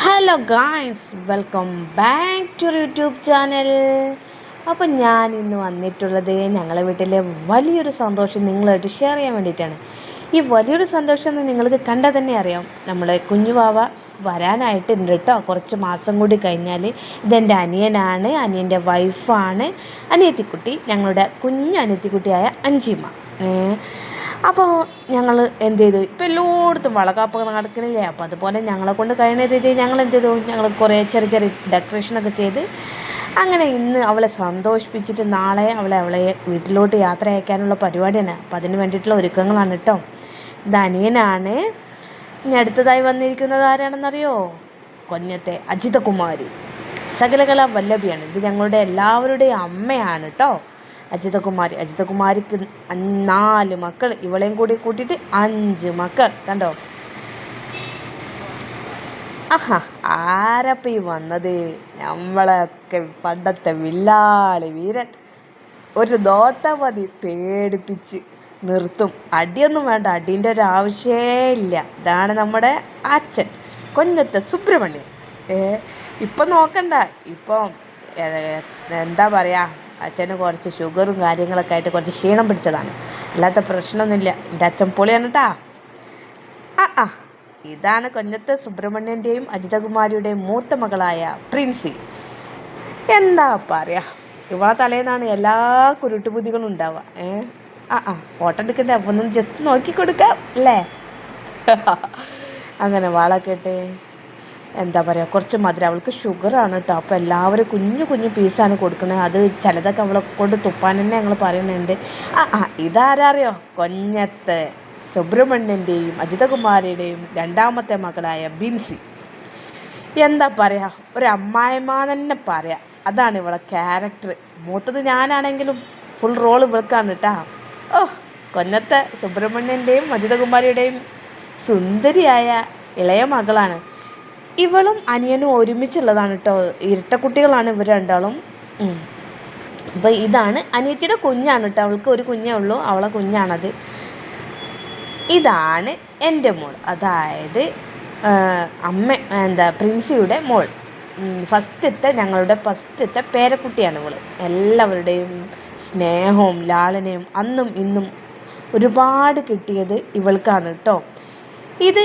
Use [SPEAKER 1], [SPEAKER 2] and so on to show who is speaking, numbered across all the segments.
[SPEAKER 1] Hello guys welcome back to YouTube channel അപ്പം ഞാൻ ഇന്ന് വന്നിട്ടുള്ളത് ഞങ്ങളുടെ വീട്ടിലെ വലിയൊരു സന്തോഷം നിങ്ങളായിട്ട് ഷെയർ ചെയ്യാൻ വേണ്ടിയിട്ടാണ്. ഈ വലിയൊരു സന്തോഷം എന്ന് നിങ്ങൾക്ക് കണ്ടാൽ തന്നെ അറിയാം. നമ്മളെ കുഞ്ഞുവാവ വരാനായിട്ടുണ്ട് കേട്ടോ കുറച്ച് മാസം കൂടി കഴിഞ്ഞാൽ ഇതെന്റെ അനിയനാണ് അനിയന്റെ വൈഫാണ് അനിയത്തിക്കുട്ടി ഞങ്ങളുടെ കുഞ്ഞു അനിയത്തിക്കുട്ടിയായ അഞ്ചിമ്മ. അപ്പോൾ ഞങ്ങൾ എന്ത് ചെയ്തു? ഇപ്പോൾ എല്ലായിടത്തും വളകാപ്പ് നടക്കണില്ലേ? അപ്പോൾ അതുപോലെ ഞങ്ങളെ കൊണ്ട് കഴിയുന്ന രീതിയിൽ ഞങ്ങൾ എന്ത് ചെയ്തു? ഞങ്ങൾ കുറേ ചെറിയ ചെറിയ ഡെക്കറേഷനൊക്കെ ചെയ്ത് അങ്ങനെ ഇന്ന് അവളെ സന്തോഷിപ്പിച്ചിട്ട് നാളെ അവളെ അവളെ വീട്ടിലോട്ട് യാത്ര അയക്കാനുള്ള പരിപാടിയാണ്. അപ്പോൾ അതിന് വേണ്ടിയിട്ടുള്ള ഒരുക്കങ്ങളാണ് കേട്ടോ ഇത് അനിയനാണ്. ഇനി അടുത്തതായി വന്നിരിക്കുന്നത് ആരാണെന്നറിയോ? കൊഞ്ഞത്തെ അജിതകുമാരി. സകലകല വല്ലഭിയാണ്. ഇത് ഞങ്ങളുടെ എല്ലാവരുടെയും അമ്മയാണ് കേട്ടോ അജിതകുമാരി. അജിതകുമാരിക്ക് നാല് മക്കൾ ഇവളെയും കൂടി കൂട്ടിയിട്ട് അഞ്ച് മക്കൾ. കണ്ടോ? ആഹാ ആരപ്പ വന്നത്? നമ്മളൊക്കെ പണ്ടത്തെ വില്ലാളി വീരൻ. ഒരു മതി പേടിപ്പിച്ച് നിർത്തും. അടിയൊന്നും വേണ്ട. അടീന്റെ ഒരു ആവശ്യമേ ഇല്ല. ഇതാണ് നമ്മുടെ അച്ഛൻ. കൊഞ്ഞത്തെ സുബ്രഹ്മണ്യൻ. ഏ ഇപ്പം നോക്കണ്ട. ഇപ്പം എന്താ പറയുക അച്ഛന് കുറച്ച് ഷുഗറും കാര്യങ്ങളൊക്കെ ആയിട്ട് കുറച്ച് ക്ഷീണം പിടിച്ചതാണ്. അല്ലാത്ത പ്രശ്നമൊന്നുമില്ല. എന്റെ അച്ഛൻ പൊളിയാണ് കേട്ടാ ആ ആ. ഇതാണ് കൊഞ്ഞത്തെ സുബ്രഹ്മണ്യന്റെയും അജിതകുമാരിയുടെയും മൂത്ത മകളായ പ്രിൻസി. എന്താ പറയാ? ഇവളെ തലേന്നാണ് എല്ലാ കുരുട്ടുബുദ്ധികളും ഉണ്ടാവുക. ഏ? ആ ആ. ഫോട്ടോ എടുക്കണ്ടേ? അപ്പോൾ ഒന്ന് ജസ്റ്റ് നോക്കി കൊടുക്കാം അല്ലേ? അങ്ങനെ വാളൊക്കെ ഇട്ട് എന്താ പറയുക കുറച്ച് മധുരം. അവൾക്ക് ഷുഗറാണ് കേട്ടോ അപ്പോൾ എല്ലാവരും കുഞ്ഞു കുഞ്ഞു പീസാണ് കൊടുക്കുന്നത് അത് ചിലതൊക്കെ അവളെ കൊണ്ട് തുപ്പാൻ തന്നെ ഞങ്ങൾ പറയുന്നുണ്ട്. ആ ആ ഇതാരറിയോ? കൊഞ്ഞത്ത്. സുബ്രഹ്മണ്യന്റെയും അജിതകുമാരിയുടെയും രണ്ടാമത്തെ മകളായ ബിൻസി. എന്താ പറയുക ഒരു അമ്മായിമ്മ തന്നെ പറയാം. അതാണ് ഇവളെ ക്യാരക്ടർ മൂത്തത് ഞാനാണെങ്കിലും ഫുൾ റോൾ ഇവൾക്കാണ് കേട്ടാ ഓ കൊന്നത്തെ സുബ്രഹ്മണ്യന്റെയും അജിതകുമാരിയുടെയും സുന്ദരിയായ ഇളയ മകളാണ്. ഇവളും അനിയനും ഒരുമിച്ചുള്ളതാണ് കേട്ടോ ഇരട്ടക്കുട്ടികളാണ് ഇവർ രണ്ടാളും. അപ്പൊ അപ്പോൾ ഇതാണ് അനിയത്തിയുടെ കുഞ്ഞാണ് കേട്ടോ അവൾക്ക് ഒരു കുഞ്ഞേ ഉള്ളൂ. അവളെ കുഞ്ഞാണത്. ഇതാണ് എന്റെ മോൾ. അതായത് അമ്മ എന്താ പ്രിൻസിയുടെ മോൾ. ഫസ്റ്റത്തെ ഞങ്ങളുടെ ഫസ്റ്റത്തെ പേരക്കുട്ടിയാണ് ഇവൾ എല്ലാവരുടെയും സ്നേഹവും ലാളനയും അന്നും ഇന്നും ഒരുപാട് കിട്ടിയത് ഇവൾക്കാണ് കേട്ടോ ഇത്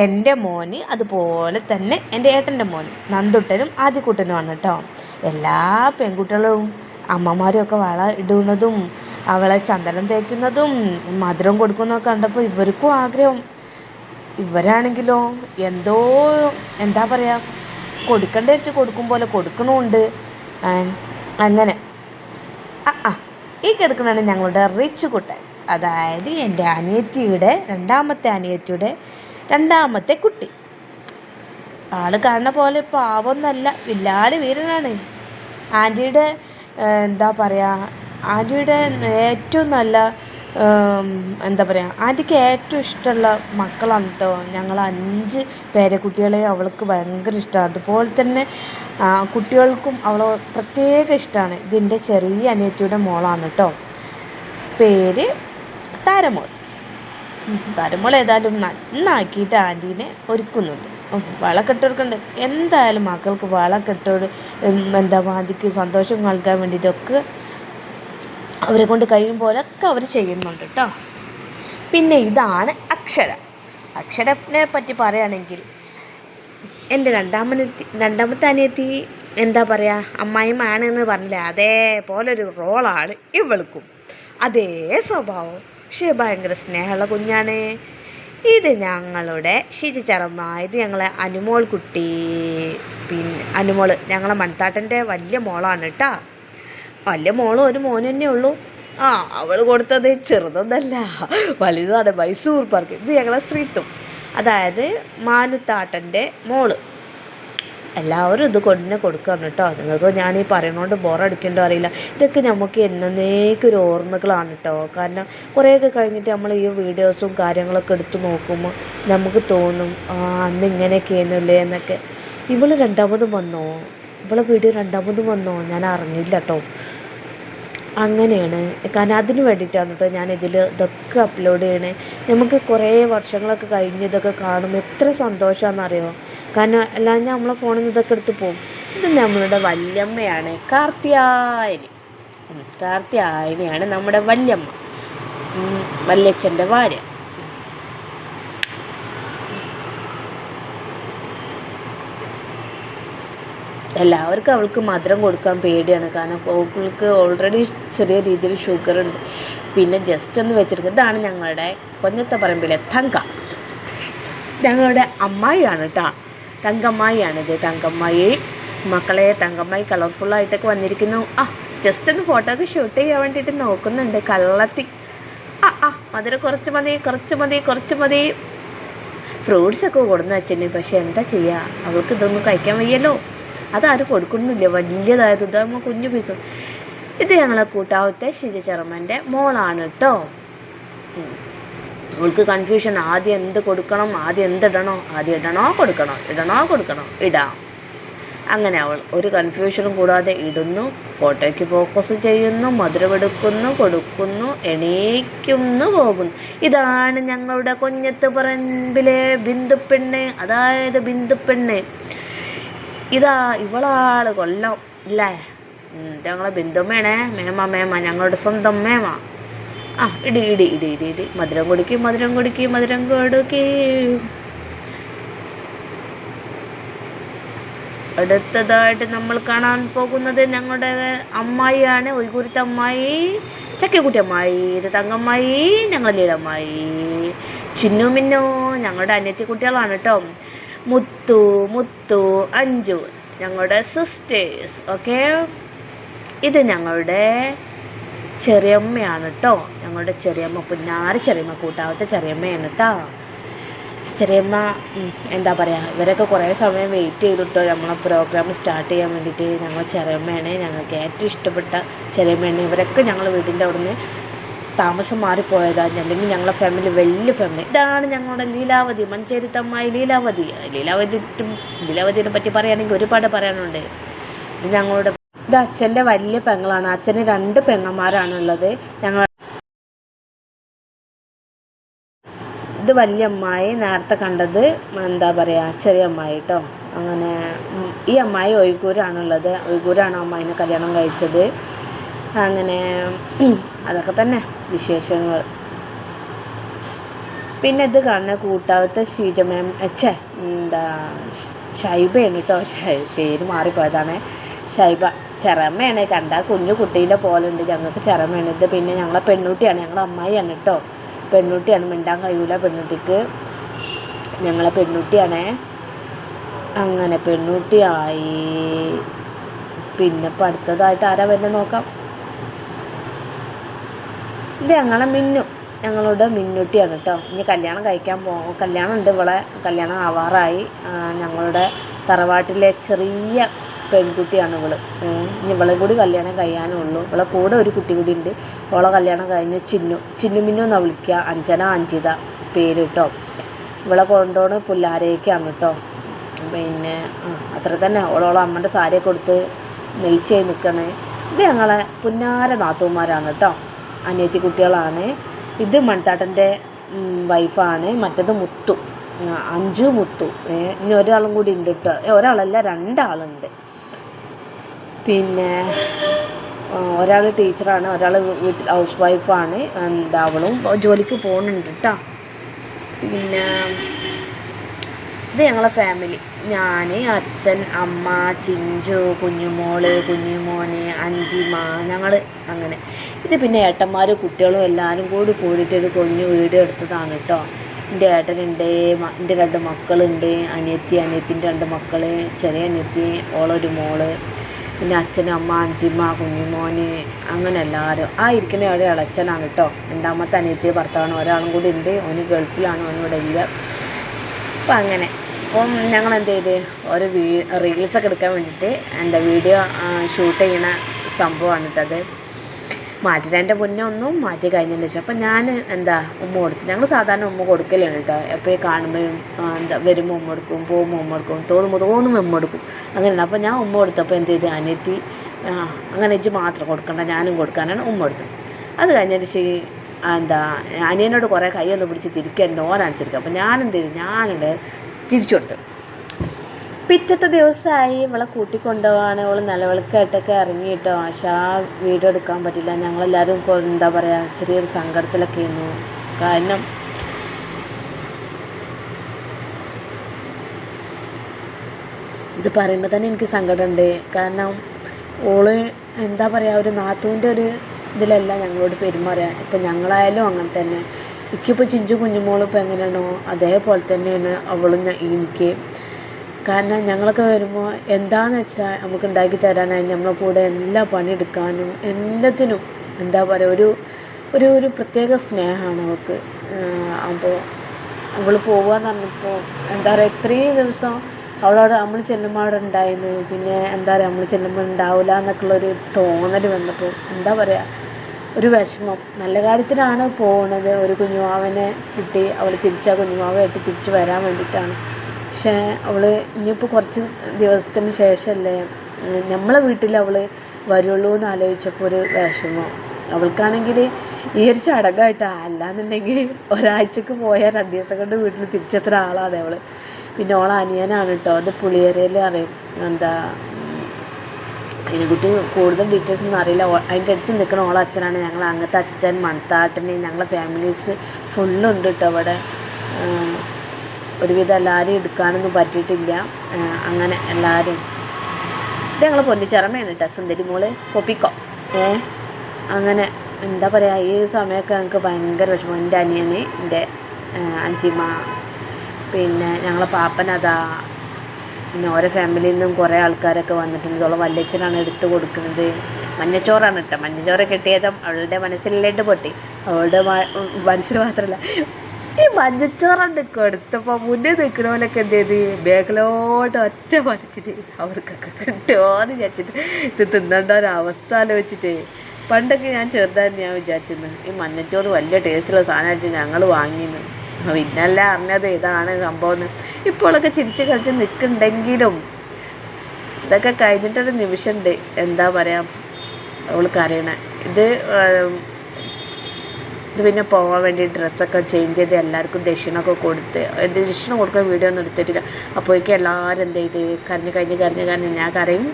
[SPEAKER 1] എന്റെ മോന് അതുപോലെ തന്നെ എന്റെ ഏട്ടന്റെ മോന് നന്ദുട്ടനും ആദ്യക്കുട്ടനുമാണ് കേട്ടോ എല്ലാ പെൺകുട്ടികളും അമ്മമാരും ഒക്കെ വള ഇടുന്നതും അവളെ ചന്ദനം തേക്കുന്നതും മധുരം കൊടുക്കുന്നതൊക്കെ കണ്ടപ്പോൾ ഇവർക്കും ആഗ്രഹം. ഇവരാണെങ്കിലോ എന്തോ എന്താ പറയുക കൊടുക്കണ്ട വെച്ച് കൊടുക്കും പോലെ കൊടുക്കണമുണ്ട് അങ്ങനെ. ആ ആ ഈ കിടക്കുന്നതാണ് ഞങ്ങളുടെ റിച്ച് കുട്ടൻ. അതായത് എന്റെ അനിയത്തിയുടെ രണ്ടാമത്തെ അനിയത്തിയുടെ രണ്ടാമത്തെ കുട്ടി. ആൾ കാണുന്ന പോലെ പാവമൊന്നല്ല വില്ലാളി വീരനാണ്. ആന്റിയുടെ എന്താ പറയുക ആന്റിയുടെ ഏറ്റവും നല്ല എന്താ പറയുക ആന്റിക്ക് ഏറ്റവും ഇഷ്ടമുള്ള മക്കളാണ് കേട്ടോ ഞങ്ങൾ അഞ്ച് പേരക്കുട്ടികളെ അവൾക്ക് ഭയങ്കര ഇഷ്ടമാണ് അതുപോലെ തന്നെ കുട്ടികൾക്കും അവൾ പ്രത്യേക ഇഷ്ടമാണ് ഇതിന്റെ ചെറിയ അനിയത്തിയുടെ മോളാണ് കേട്ടോ പേര് താരമോൾ. ഉം, താരമോൾ ഏതായാലും നന്നാക്കിയിട്ട് ആന്റീനെ ഒരുക്കുന്നുണ്ട്. വളക്കെട്ട് കൊടുക്കുന്നുണ്ട് എന്തായാലും മക്കൾക്ക് വളക്കെട്ടോട് എന്താ മാതിക്ക് സന്തോഷം നൽകാൻ വേണ്ടിയിട്ടൊക്കെ അവരെ കൊണ്ട് കഴിയും പോലൊക്കെ അവർ ചെയ്യുന്നുണ്ട് കേട്ടോ പിന്നെ ഇതാണ് അക്ഷര. അക്ഷരനെ പറ്റി പറയുകയാണെങ്കിൽ എന്റെ രണ്ടാമനെത്തി രണ്ടാമത്തെ അനിയത്തി എന്താ പറയുക അമ്മായിമാണ് എന്ന് പറഞ്ഞില്ല അതേപോലൊരു റോളാണ് ഇവൾക്കും. അതേ സ്വഭാവം. പക്ഷേ ഭയങ്കര സ്നേഹമുള്ള കുഞ്ഞാണ്. ഇത് ഞങ്ങളുടെ ഷിജിച്ചറമ്മ ഇത് ഞങ്ങളെ അനുമോൾ കുട്ടി. പിന്നെ അനുമോൾ ഞങ്ങളെ മൺതാട്ടന്റെ വലിയ മോളാണ് കേട്ടോ. വലിയ മോളും ഒരു മോനും തന്നെ ഉള്ളൂ. ആ അവൾ കൊടുത്തത് ചെറുതൊന്നല്ല. വലുതാണ് മൈസൂർ പാർക്ക്. ഇത് ഞങ്ങളെ ശ്രീത്തും. അതായത് മാനുത്താട്ടന്റെ മോൾ. എല്ലാവരും ഇത് കൊണ്ടുതന്നെ കൊടുക്കുകയാണ് കേട്ടോ. നിങ്ങൾക്ക് ഞാൻ ഈ പറയണോണ്ട് ബോറടിക്കേണ്ടോ അറിയില്ല. ഇതൊക്കെ നമുക്ക് എന്നേക്കൊരു ഓർമ്മകളാണ് കേട്ടോ. കാരണം കുറേയൊക്കെ കഴിഞ്ഞിട്ട് നമ്മൾ ഈ വീഡിയോസും കാര്യങ്ങളൊക്കെ എടുത്തു നോക്കുമ്പോൾ നമുക്ക് തോന്നും ആ അന്ന് ഇങ്ങനെയൊക്കെ ആയിരുന്നില്ലേ എന്നൊക്കെ. ഇവൾ രണ്ടാമതും വന്നോ? ഇവളെ വീഡിയോ രണ്ടാമതും വന്നോ? ഞാൻ അറിഞ്ഞില്ല കേട്ടോ. അങ്ങനെയാണ്. കാരണം അതിന് വേണ്ടിയിട്ടാണ് കേട്ടോ ഞാൻ ഇതിൽ ഇതൊക്കെ അപ്ലോഡ് ചെയ്യണേ. നമുക്ക് കുറേ വർഷങ്ങളൊക്കെ കഴിഞ്ഞ് ഇതൊക്കെ കാണുമ്പോൾ എത്ര സന്തോഷമാണെന്നറിയോ കാരണം അല്ലാതെ നമ്മളെ ഫോണിൽ നിന്ന് ഇതൊക്കെ എടുത്ത് പോകും ഇത് നമ്മളുടെ വല്യമ്മയാണ് കാർത്തിയായനി കാർത്തിയായനിയാണ് നമ്മുടെ വല്യമ്മ. വല്യച്ഛന്റെ ഭാര്യ. എല്ലാവർക്കും അവൾക്ക് മധുരം കൊടുക്കാൻ പേടിയാണ്. കാരണം അവൾക്ക് ഓൾറെഡി ചെറിയ രീതിയിൽ ഷുഗർ ഉണ്ട്. പിന്നെ ജസ്റ്റ് ഒന്ന് വെച്ചെടുക്കുക ഇതാണ് ഞങ്ങളുടെ കൊഞ്ഞത്തെ പറമ്പിലെ തങ്ക. ഞങ്ങളുടെ അമ്മായിയാണ് കേട്ടോ തങ്കമ്മായിയാണിത്. തങ്കമ്മായി മക്കളെ തങ്കമ്മായി കളർഫുള്ളായിട്ടൊക്കെ വന്നിരിക്കുന്നു. ആ ജസ്റ്റ് ഒന്ന് ഫോട്ടോ ഒക്കെ ഷൂട്ട് ചെയ്യാൻ വേണ്ടിയിട്ട് നോക്കുന്നുണ്ട്. കള്ളത്തി. ആ ആ മധുരം കുറച്ച് മതി കുറച്ച് മതി കുറച്ച് മതി. ഫ്രൂട്ട്സ് ഒക്കെ കൊടുന്ന അച്ഛന് പക്ഷെ എന്താ ചെയ്യുക അവൾക്ക് ഇതൊന്നും കഴിക്കാൻ വയ്യല്ലോ. അതാരും കൊടുക്കുന്നില്ല. വലിയതായത് ഇതാകുമ്പോൾ കുഞ്ഞു പീസും ഇത് ഞങ്ങളെ കൂട്ടാവത്തെ ശിജചർമ്മന്റെ മോളാണ് കേട്ടോ അവൾക്ക് കൺഫ്യൂഷൻ ആദ്യം എന്ത് കൊടുക്കണം? ആദ്യം എന്തിടണോ ആദ്യം ഇടണോ കൊടുക്കണോ? ഇടണോ കൊടുക്കണോ? ഇടാം. അങ്ങനെ അവൾ ഒരു കൺഫ്യൂഷനും കൂടാതെ ഇടുന്നു ഫോട്ടോയ്ക്ക് ഫോക്കസ് ചെയ്യുന്നു മധുരമെടുക്കുന്നു കൊടുക്കുന്നു എണീക്കുന്നു പോകുന്നു. ഇതാണ് ഞങ്ങളുടെ കുഞ്ഞത്ത് പറമ്പിലെ ബിന്ദുപ്പെണ്ണ് അതായത് ബിന്ദുപ്പെണ്ണ് ഇതാ ഇവളാൾ കൊല്ലം ഇല്ലേ? ഞങ്ങളെ ബിന്ദുമ്മേണേ മേമ മേമ ഞങ്ങളുടെ സ്വന്തം മേമ. ആ ഇടി ഇടി ഇടി ഇടി ഇടി. മധുരം കൊടുക്കി മധുരം കൊടുക്കി മധുരം കൊടുക്കി. അടുത്തതായിട്ട് നമ്മൾ കാണാൻ പോകുന്നത് ഞങ്ങളുടെ അമ്മായിയാണ് ഒയ്കൂരത്തെ അമ്മായി ചക്കക്കുട്ടി അമ്മായി ഇത് തങ്കമ്മായി ഞങ്ങൾ ലീലമ്മായി. ചിന്നു മിന്നു ഞങ്ങളുടെ അനിയത്തി കുട്ടികളാണ് കേട്ടോ. മുത്തു മുത്തു അഞ്ചു ഞങ്ങളുടെ സിസ്റ്റേഴ്സ് ഓക്കെ ഇത് ഞങ്ങളുടെ ചെറിയമ്മയാണ് കേട്ടോ ഞങ്ങളുടെ ചെറിയമ്മ പുന്നാറി ചെറിയമ്മ കൂട്ടാവത്തെ ചെറിയമ്മയാണ് കേട്ടോ ചെറിയമ്മ എന്താ പറയുക ഇവരൊക്കെ കുറേ സമയം വെയിറ്റ് ചെയ്തിട്ടോ. നമ്മളെ പ്രോഗ്രാം സ്റ്റാർട്ട് ചെയ്യാൻ വേണ്ടിയിട്ട് ഞങ്ങൾ ചെറിയമ്മയാണ്. ഞങ്ങൾക്ക് ഏറ്റവും ഇഷ്ടപ്പെട്ട ചെറിയമ്മയാണ്. ഇവരൊക്കെ ഞങ്ങൾ വീടിന്റെ അവിടുന്ന് താമസം മാറിപ്പോയതാണ് അല്ലെങ്കിൽ ഞങ്ങളുടെ ഫാമിലി വലിയ ഫാമിലി ഇതാണ് ഞങ്ങളുടെ ലീലാവതി മഞ്ചേരി തമ്മായി ലീലാവതി. ലീലാവതി ലീലാവതിനെ പറ്റി പറയുകയാണെങ്കിൽ ഒരുപാട് പറയാനുണ്ട്. ഞങ്ങളുടെ ഇത് അച്ഛന്റെ വലിയ പെങ്ങളാണ്. അച്ഛന് രണ്ട് പെങ്ങന്മാരാണുള്ളത്. ഞങ്ങൾ ഇത് വലിയ അമ്മായി നേരത്തെ കണ്ടത് എന്താ പറയുക ചെറിയ അമ്മായി കേട്ടോ അങ്ങനെ ഈ അമ്മായി ഒയ്കൂരാണുള്ളത് ഒയ്കൂരാണ് അമ്മായിനെ കല്യാണം കഴിച്ചത്. അങ്ങനെ അതൊക്കെ തന്നെ വിശേഷങ്ങൾ. പിന്നെ ഇത് കാണുന്ന കൂട്ടാവത്തെ ഷീജമേം അച്ഛേ എന്താ ഷൈബയാണ് കേട്ടോ ഷൈ പേര് മാറിപ്പോയതാണ്. ഷൈബ ചെറമ്മയാണ്. കണ്ട കുഞ്ഞു കുട്ടീന്റെ പോലെ ഉണ്ട് ഞങ്ങൾക്ക് ചിറമയാണ് ഇത് പിന്നെ ഞങ്ങളെ പെൺകുട്ടിയാണ് ഞങ്ങളെ അമ്മായിയാണ് കേട്ടോ പെൺകുട്ടിയാണ് മിണ്ടാൻ കഴിയൂല പെൺകുട്ടിക്ക് ഞങ്ങളെ പെൺകുട്ടിയാണേ അങ്ങനെ പെൺകുട്ടിയായി പിന്നെ ഇപ്പം അടുത്തതായിട്ട് ആരാ വരുന്നത് നോക്കാം. ഇത് ഞങ്ങളെ മിന്നു. ഞങ്ങളുടെ മിന്നുട്ടിയാണ് കേട്ടോ ഇനി കല്യാണം കഴിക്കാൻ പോ കല്യാണം ഉണ്ട് ഇവിടെ കല്യാണം ആവാറായി. ഞങ്ങളുടെ തറവാട്ടിലെ ചെറിയ പെൺകുട്ടിയാണ് ഇവൾ. ഇവളെ കൂടി കല്യാണം കഴിയാനുള്ളൂ ഇവളെ കൂടെ ഒരു കുട്ടി കൂടി ഉണ്ട്. ഇവളെ കല്യാണം കഴിഞ്ഞ് ചിന്നു. ചിന്നു മിന്നു എന്നാണ് വിളിക്കുക അഞ്ജന അഞ്ചിത പേര് കേട്ടോ ഇവളെ കൊണ്ടോണ് പുല്ലാരേക്കാണ് കേട്ടോ പിന്നെ അത്ര തന്നെ. ഓളോളം അമ്മന്റെ സാരി കൊടുത്ത് നെളിച്ചായി നിൽക്കണേ ഇത് ഞങ്ങളെ പുന്നാര നാത്തുമാരാണ് കേട്ടോ അനിയത്തി കുട്ടികളാണ്. ഇത് മൺതാട്ടന്റെ വൈഫാണ്. മറ്റത് മുത്തു. അഞ്ചു മുത്തു. ഇനി ഒരാളും കൂടി ഉണ്ട് കേട്ടോ ഒരാളല്ല രണ്ടാളുണ്ട്. പിന്നെ ഒരാൾ ടീച്ചറാണ് ഒരാൾ വീട്ടിൽ ഹൗസ് വൈഫാണ് എന്താ അവളും ജോലിക്ക് പോകുന്നുണ്ട് കേട്ടോ പിന്നെ ഇത് ഞങ്ങളെ ഫാമിലി. ഞാൻ അച്ഛൻ അമ്മ ചിഞ്ചു കുഞ്ഞുമോൾ കുഞ്ഞുമോന് അഞ്ചിമ ഞങ്ങൾ അങ്ങനെ. ഇത് പിന്നെ ഏട്ടന്മാർ കുട്ടികളും എല്ലാവരും കൂടി കൂടിയിട്ട് ഒരു കുഞ്ഞു വീട് എടുത്തതാണ് കേട്ടോ എന്റെ ഏട്ടനുണ്ട് എന്റെ രണ്ട് മക്കളുണ്ട് അനിയത്തി അനിയത്തിന്റെ രണ്ട് മക്കൾ ചെറിയ അനിയത്തി ഓളൊരു മോൾ. പിന്നെ അച്ഛനും അമ്മ അഞ്ചിമ്മ കുഞ്ഞിമോന് അങ്ങനെ എല്ലാവരും ആ ഇരിക്കുന്ന അവിടെ ഇളച്ചനാണ് കേട്ടോ. രണ്ടാമത്തെ അനിയത്തി ഭർത്താവാണ് ഒരാളും കൂടി ഉണ്ട്. ഓന് ഗൾഫിലാണ് ഓനിവിടെ ഇല്ല. അപ്പം അങ്ങനെ. അപ്പം ഞങ്ങൾ എന്ത് ചെയ്ത്? ഒരു വീ റീൽസൊക്കെ എടുക്കാൻ വേണ്ടിയിട്ട് എന്റെ വീഡിയോ ഷൂട്ട് ചെയ്യണ സംഭവമാണ് കേട്ടത് മാറ്റിന്റെ മുന്നേ ഒന്നും മാറ്റി കഴിഞ്ഞതിന് ശേഷം അപ്പം ഞാൻ എന്താ ഉമ്മ കൊടുത്തു ഞങ്ങൾ സാധാരണ ഉമ്മ കൊടുക്കലാണ് കേട്ടോ. എപ്പോഴും കാണുമ്പോഴും എന്താ വരുമ്പോൾ ഉമ്മ കൊടുക്കും പോകുമ്പോൾ ഉമ്മ കൊടുക്കും തോന്നുമ്പോൾ തോന്നുമ്പോൾ ഉമ്മ കൊടുക്കും. അങ്ങനെയാണ് അപ്പോൾ ഞാൻ ഉമ്മ കൊടുത്തപ്പോൾ എന്ത് ചെയ്ത്? അനിയത്തി അങ്ങനെ ഇജ്ജ് മാത്രം കൊടുക്കണ്ട ഞാനും കൊടുക്കാനാണ് ഉമ്മ കൊടുത്തത്. അത് കഴിഞ്ഞിട്ട് ശരി എന്താ അനിയനോട് കുറേ കൈയൊന്ന് പിടിച്ച് തിരിക്കാൻ ഓനനുസരിക്കും അപ്പോൾ ഞാൻ എന്ത് ചെയ്തു? ഞാനിവിടെ തിരിച്ചു കൊടുത്തു. പിറ്റത്തെ ദിവസമായി ഇവളെ കൂട്ടിക്കൊണ്ടുപോവാണ്. ഇവൾ നിലവിളക്കായിട്ടൊക്കെ ഇറങ്ങിയിട്ടോ. പക്ഷെ ആ വീഡിയോ എടുക്കാൻ പറ്റില്ല. ഞങ്ങളെല്ലാവരും എന്താ പറയുക ചെറിയൊരു സങ്കടത്തിലൊക്കെ ആയിരുന്നു കാരണം ഇത് പറയുമ്പോൾ തന്നെ എനിക്ക് സങ്കടമുണ്ട്. കാരണം ഓൾ എന്താ പറയുക ഒരു നാത്തൂന്റെ ഒരു ഇതിലല്ല ഞങ്ങളോട് പെരുമാറുക. ഇപ്പം ഞങ്ങളായാലും അങ്ങനെ തന്നെ. എനിക്കിപ്പോൾ ചിഞ്ചു കുഞ്ഞുമോളിപ്പോൾ എങ്ങനെയാണോ അതേപോലെ തന്നെയാണ് അവളും എനിക്ക് കാരണം ഞങ്ങളൊക്കെ വരുമ്പോൾ എന്താന്ന് വെച്ചാൽ നമുക്ക് ഉണ്ടാക്കി തരാനായി നമ്മളെ കൂടെ എല്ലാ പണിയെടുക്കാനും എല്ലാത്തിനും എന്താ പറയുക ഒരു ഒരു ഒരു പ്രത്യേക സ്നേഹമാണ് അവൾക്ക്. അപ്പോൾ അവൾ പോവാന്ന് പറഞ്ഞപ്പോൾ എന്താ പറയുക ഇത്രയും ദിവസം അവളോട് നമ്മൾ ചെല്ലുമ്പോൾ അവിടെ ഉണ്ടായിരുന്നു. പിന്നെ എന്താ പറയുക നമ്മൾ ചെല്ലുമ്പോൾ ഉണ്ടാവില്ല എന്നൊക്കെയുള്ളൊരു തോന്നൽ വന്നപ്പോൾ എന്താ പറയുക ഒരു വിഷമം. നല്ല കാര്യത്തിനാണ് പോകുന്നത് ഒരു കുഞ്ഞുമാവനെ കിട്ടി. അവൾ തിരിച്ച് ആ കുഞ്ഞുമാവായിട്ട് തിരിച്ച് വരാൻ വേണ്ടിയിട്ടാണ്. പക്ഷേ അവൾ ഇനിയിപ്പോൾ കുറച്ച് ദിവസത്തിന് ശേഷമല്ലേ നമ്മളെ വീട്ടിൽ അവൾ വരുള്ളൂ എന്ന് ആലോചിച്ചപ്പോൾ ഒരു വിഷമം. അവൾക്കാണെങ്കിൽ ഈ ഒരു ചടങ്ങായിട്ട് അല്ലാന്നുണ്ടെങ്കിൽ ഒരാഴ്ചക്ക് പോയാൽ രണ്ട് ദിവസം കൊണ്ട് വീട്ടിൽ തിരിച്ചെത്ര ആളാണ് അവൾ പിന്നെ ഓൾ അനിയനാണ് കേട്ടോ അത് പുളിയരയിൽ അറിയും. എന്താ അതിനെക്കുറിച്ച് കൂടുതൽ ഡീറ്റെയിൽസ് ഒന്നും അറിയില്ല. അതിന്റെ അടുത്ത് നിൽക്കുന്ന ഓളെ അച്ഛനാണ്. ഞങ്ങൾ അങ്ങനത്തെ അച്ഛൻ മണത്താട്ടന് ഞങ്ങളെ ഫാമിലീസ് ഫുള്ളുണ്ട് കേട്ടോ അവിടെ ഒരുവിധം എല്ലാവരും എടുക്കാനൊന്നും പറ്റിയിട്ടില്ല. അങ്ങനെ എല്ലാവരും ഇത് ഞങ്ങൾ പൊന്നിച്ചിറമയാണ് കേട്ടോ സുന്ദരി മോൾ. കൊപ്പിക്കോ. ഏ അങ്ങനെ എന്താ പറയുക ഈ ഒരു സമയമൊക്കെ ഞങ്ങൾക്ക് ഭയങ്കര വിഷമം. എന്റെ അനിയന് എന്റെ അഞ്ചിമ പിന്നെ ഞങ്ങളെ പാപ്പനതാ പിന്നെ ഓരോ ഫാമിലിയിൽ നിന്നും കുറേ ആൾക്കാരൊക്കെ വന്നിട്ടുണ്ട്. ഇതോളം വല്യച്ഛനാണ് എടുത്തു കൊടുക്കുന്നത്. മഞ്ഞച്ചോറാണ് കേട്ടോ മഞ്ഞച്ചോറ് കിട്ടിയതും അവളുടെ മനസ്സിലേട്ട് പൊട്ടി. അവളുടെ മനസ്സിൽ മാത്രമല്ല ഈ മഞ്ഞച്ചോറുണ്ട് കൊടുത്തപ്പോൾ മുന്നേ നിൽക്കണവനൊക്കെ എന്ത് ചെയ്ത്? ബാക്കിലോട്ട് ഒറ്റ പഠിച്ചിട്ട് അവർക്കൊക്കെ കിട്ടുമോന്ന് വിചാരിച്ചിട്ട് ഇത് തിന്നേണ്ട ഒരവസ്ഥ ആലോചിച്ചിട്ട്. പണ്ടൊക്കെ ഞാൻ ചെറുതായിരുന്നു ഞാൻ വിചാരിച്ചിരുന്നു ഈ മഞ്ഞച്ചോറ് വലിയ ടേസ്റ്റുള്ള സാധനം അടിച്ച് ഞങ്ങൾ വാങ്ങിയിരുന്നു പിന്നല്ല അറിഞ്ഞത് ഇതാണ് സംഭവം ഇപ്പോഴൊക്കെ ചിരിച്ച് കളിച്ച് നിൽക്കുന്നുണ്ടെങ്കിലും ഇതൊക്കെ കഴിഞ്ഞിട്ടൊരു നിമിഷമുണ്ട് എന്താ പറയുക അവൾക്ക് അറിയണേ ഇത് ഇത് പിന്നെ പോകാൻ വേണ്ടി ഡ്രസ്സൊക്കെ ചേഞ്ച് ചെയ്ത് എല്ലാവർക്കും ദക്ഷിണമൊക്കെ കൊടുത്ത് ദക്ഷിണ കൊടുക്കാൻ വീഡിയോ ഒന്നും എടുത്തിട്ടില്ല. അപ്പോഴേക്കും എല്ലാവരും എന്ത് ചെയ്ത്? കരഞ്ഞ് കരഞ്ഞ് കരഞ്ഞ് കരഞ്ഞ് ഞാൻ കരയും.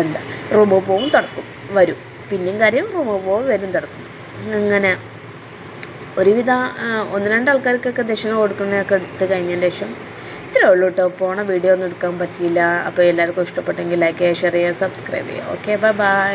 [SPEAKER 1] എന്താ റൂമിൽ പോവും തുടക്കും വരും. പിന്നെയും കരയും റൂമിൽ പോവും വരും തുടക്കും. അങ്ങനെ ഒരുവിധ ഒന്ന് രണ്ട് ആൾക്കാർക്കൊക്കെ ദക്ഷിണ കൊടുക്കുന്നതൊക്കെ എടുത്ത് കഴിഞ്ഞതിന് ശേഷം ഇത്രേ ഉള്ളൂ കേട്ടോ പോണ വീഡിയോ ഒന്നും എടുക്കാൻ പറ്റിയില്ല. അപ്പോൾ എല്ലാവർക്കും ഇഷ്ടപ്പെട്ടെങ്കിൽ ലൈക്ക് ചെയ്യുക ഷെയർ ചെയ്യുക സബ്സ്ക്രൈബ് ചെയ്യുക. Okay bye bye